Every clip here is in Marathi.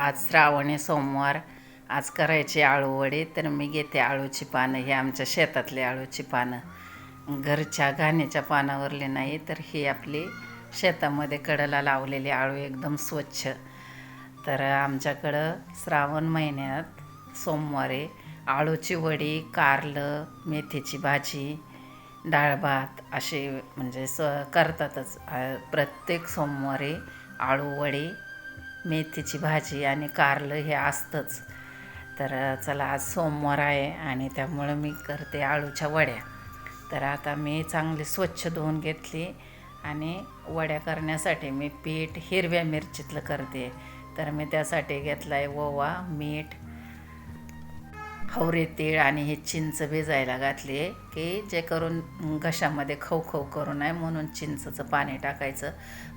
आज श्रावण आहे सोमवार. आज करायची आळूवडी तर मी घेते आळूची पानं. हे आमच्या शेतातली आळूची पानं. घरच्या घाणीच्या पानावरली नाही तर ही आपली शेतामध्ये कडला लावलेली आळू एकदम स्वच्छ. तर आमच्याकडं श्रावण महिन्यात सोमवारी आळूची वडी कारलं मेथीची भाजी डाळ भात असे म्हणजे स करतातच. प्रत्येक सोमवारी आळू वडी मेथीची भाजी आणि कारलं हे असतंच. तर चला आज सोमवार आहे आणि त्यामुळं मी करते आळूच्या वड्या. तर आता मी चांगली स्वच्छ धुवून घेतली आणि वड्या करण्यासाठी मी पीठ हिरव्या मिरचीतलं करते. तर मी त्यासाठी घेतला आहे ओवा मीठ हवरे तीळ आणि हे चिंच भिजायला घातले की जे करून घशामध्ये खवखव करू नये म्हणून चिंचचं पाणी टाकायचं.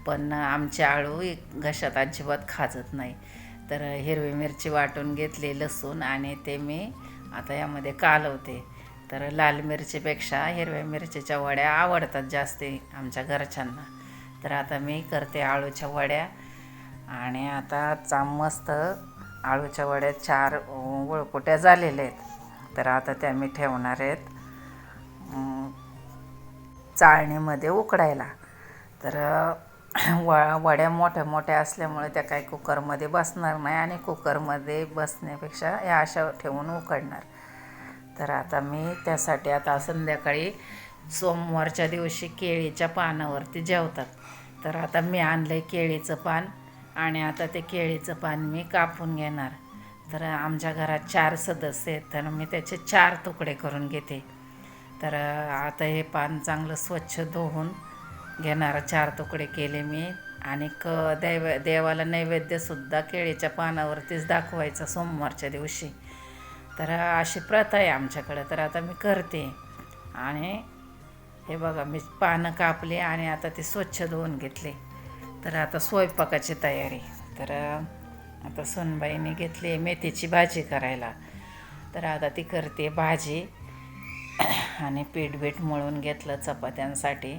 पण आमची आळू घशात अजिबात खाजत नाही. तर हिरवी मिरची वाटून घेतली लसूण आणि ते मी आता यामध्ये कालवते. तर लाल मिरचीपेक्षा हिरव्या मिरचीच्या वड्या आवडतात जास्त आमच्या घरच्यांना. तर आता मी करते आळूच्या वड्या. आणि आता चा मस्त आळूच्या वड्या चार वळकोट्या वळकुट्या झालेल्या आहेत. तर आता त्या मी ठेवणार आहेत. चाळणीमध्ये उकडायला. तर व वड्या मोठ्या मोठ्या असल्यामुळे त्या काही कुकरमध्ये बसणार नाही आणि कुकरमध्ये बसण्यापेक्षा या अशा ठेवून उकडणार. तर आता मी त्यासाठी आता संध्याकाळी सोमवारच्या दिवशी केळीच्या पानावरती जेवतात. तर आता मी आणलं आहे केळीचं पान. आणि आता ते केळीचं पान मी कापून घेणार. तर आमच्या घरात चार सदस्य आहेत तर मी त्याचे चार तुकडे करून घेते. तर आता हे पान चांगलं स्वच्छ धुवून घेणार. चार तुकडे केले मी आणि क दैव देवाला नैवेद्यसुद्धा केळीच्या पानावरतीच दाखवायचा सोमवारच्या दिवशी. तर अशी प्रथा आहे आमच्याकडं. तर आता मी करते. आणि हे बघा मी पानं कापली आणि आता ते स्वच्छ धुवून घेतले. तर आता स्वयंपाकाची तयारी. तर आता सोनबाईने घेतली आहे मेथीची भाजी करायला. तर आता ती करते भाजी. आणि पीठ बीठ मळून घेतलं चपात्यांसाठी.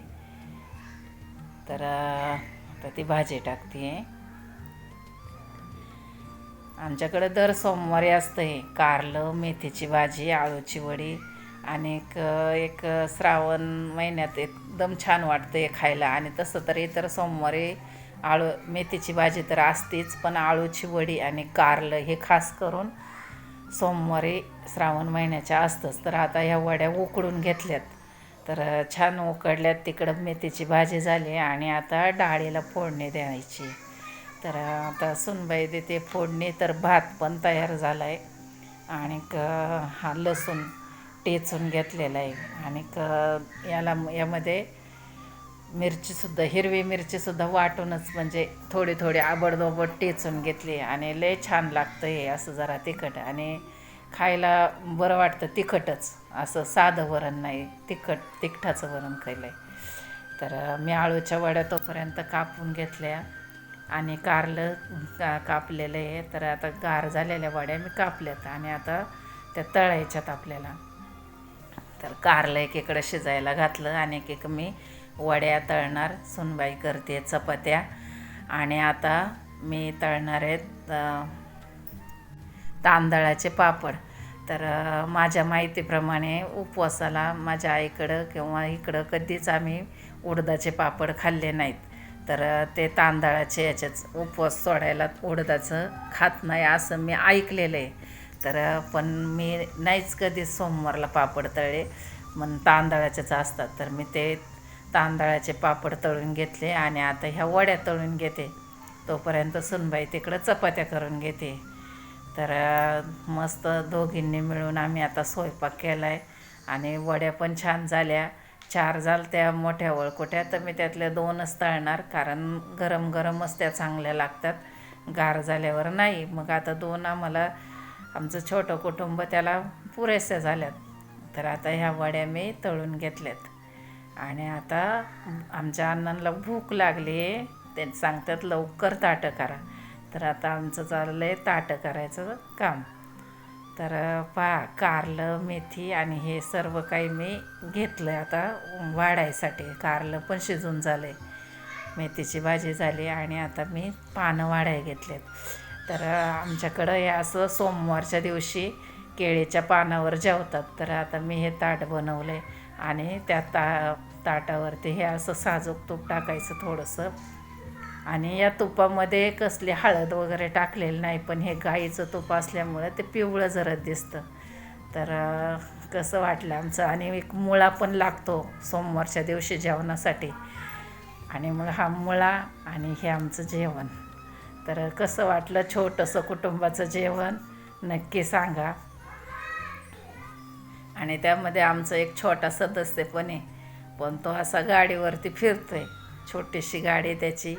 तर आता ती भाजी टाकते. आमच्याकडं दर सोमवारी असतं हे कारलं मेथीची भाजी आळूची वडी आणि एक एक श्रावण महिन्यात एकदम छान वाटतं हे खायला. आणि तसं तर इतर सोमवारी आळू मेथीची भाजी तर असतेच पण आळूची वडी आणि कारलं हे खास करून सोमवारी श्रावण महिन्याच्या असतंच तर आता ह्या वड्या उकडून घेतल्यात. तर छान उकडल्यात. तिकडं मेथीची भाजी झाली आणि आता डाळीला फोडणी द्यायची. तर आता सुनबाई देते फोडणी. तर भात पण तयार झाला आहे आणि क हा लसूण टेचून घेतलेला आहे. आणि क याला यामध्ये मिरचीसुद्धा हिरवी मिरचीसुद्धा वाटूनच म्हणजे थोडी थोडी आबडदोबड टेचून घेतली आणि लय छान लागतं हे असं जरा तिखट आणि खायला बरं वाटतं तिखटच. असं साधं वरण नाही तिखट तिखटाचं वरण खायलं आहे तर मी आळूच्या वड्या तोपर्यंत कापून घेतल्या आणि कारलं का कापलेलं आहे. तर आता गार झालेल्या वड्या मी कापल्यात आणि आता त्या तळायच्यात आपल्याला. तर कारलं एकीकडं शिजायला घातलं आणि एक एक मी वड्या तळणार सुनबाई करते चपात्या. आणि आता मी तळणार आहेत तांदळाचे पापड. तर माझ्या माहितीप्रमाणे उपवासाला माझ्या आईकडं किंवा इकडं कधीच आम्ही उडदाचे पापड खाल्ले नाहीत. तर ते तांदळाचे याच्याच उपवास सोडायला उडदाचं खात नाही असं मी ऐकलेलं आहे. तर पण मी नाहीच कधी सोमवारला पापड तळले. मग तांदळाचेच असतात. तर मी ते तांदळाचे पापड तळून घेतले आणि आता ह्या वड्या तळून घेते. तोपर्यंत सुनबाई तिकडं चपात्या करून घेते. तर मस्त दोघींनी मिळून आम्ही आता स्वयंपाक केला आहे आणि वड्या पण छान झाल्या. चार झाल त्या मोठ्या वळकोट्या तर मी त्यातल्या दोनच तळणार कारण गरम गरमच त्या चांगल्या लागतात. गार झाल्यावर नाही. मग आता दोन आम्हाला आमचं छोटं कुटुंब त्याला पुरेशा झाल्यात. तर आता ह्या वड्या मी तळून घेतल्यात. आणि आता आमच्या अण्णांना भूक लागली. आहे ते सांगतात लवकर ताटं करा. तर आता आमचं चाललं आहे ताटं करायचं काम. तर पा कारलं मेथी आणि हे सर्व काही मी घेतलं आहे आता वाढायसाठी. कारलं पण शिजून झालं आहे मेथीची भाजी झाली आणि आता मी पानं वाढाय घेतलेत. तर आमच्याकडं हे असं सोमवारच्या दिवशी केळीच्या पानावर जेवतात. तर आता मी हे ताट बनवलं आहे आणि त्या ता ताटावरती हे असं साजूक तूप टाकायचं थोडंसं. आणि या तुपामध्ये कसली हळद वगैरे टाकलेलं नाही पण हे गाईचं तूप असल्यामुळं ते पिवळं जरत दिसतं. तर कसं वाटलं आमचं? आणि एक मुळा पण लागतो सोमवारच्या दिवशी जेवणासाठी. आणि मग हा मुळा आणि हे आमचं जेवण. तर कसं वाटलं छोटंसं कुटुंबाचं जेवण? नक्की सांगा. आणि त्यामध्ये आमचं एक छोटा सदस्य पण आहे. पण तो असा गाडीवरती फिरतोय. छोटीशी गाडी आहे त्याची.